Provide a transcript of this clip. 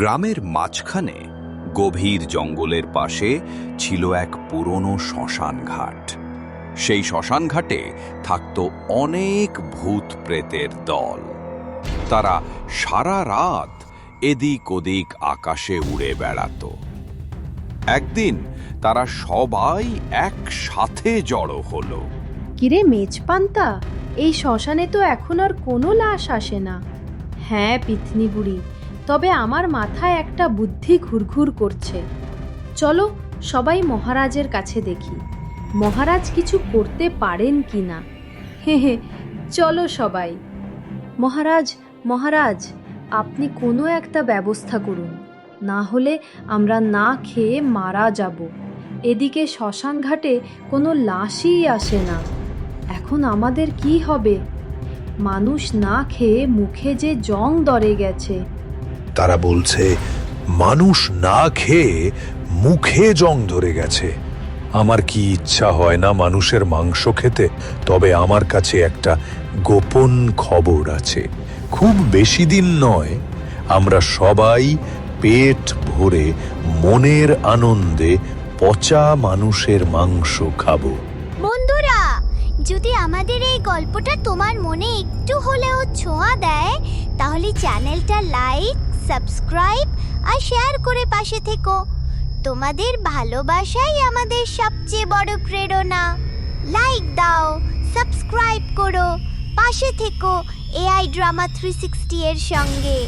গ্রামের মাঝখানে গভীর জঙ্গলের পাশে ছিল এক পুরনো শ্মশান ঘাট সেই শ্মশান ঘাটে থাকত অনেক ভূত প্রেতের দল। তারা সারা রাত এদিক ওদিক আকাশে উড়ে বেড়াতো। একদিন তারা সবাই একসাথে জড়ো হলো। কিরে মেজপান্তা, এই শ্মশানে তো এখন আর কোনো লাশ আসে না। হ্যাঁ পিথনি বুড়ি তবে আমার মাথায় একটা বুদ্ধি ঘুরঘুর করছে। চলো সবাই মহারাজের কাছে দেখি। মহারাজ কিছু করতে পারেন কি না হে হে, চলো সবাই। মহারাজ মহারাজ, আপনি কোনো একটা ব্যবস্থা করুন। না হলে আমরা না খেয়ে মারা যাব। এদিকে শ্মশান ঘাটে কোনো লাশই আসে না। এখন আমাদের কি হবে? মানুষ না খেয়ে মুখে যে জং দরে গেছে। তারা বলছে, মানুষ না খেয়ে মুখে জং ধরে গেছে। আমার কি ইচ্ছা হয় না মানুষের মাংস খেতে? তবে আমার কাছে একটা গোপন খবর আছে। খুব বেশি দিন নয়, আমরা সবাই পেট ভরে মনের আনন্দে পচা মানুষের মাংস খাব। বন্ধুরা, যদি আমাদের এই গল্পটা তোমার মনে একটু হলেও ছোঁয়া দেয়, তাহলে চ্যানেলটা লাইক সাবস্ক্রাইব আর শেয়ার করে পাশে থেকো। তোমাদের ভালোবাসাই আমাদের সবচেয়ে বড় প্রেরণা। লাইক দাও, সাবস্ক্রাইব করো, পাশে থেকো এআই ড্রামা থ্রি সিক্সটি এর সঙ্গে।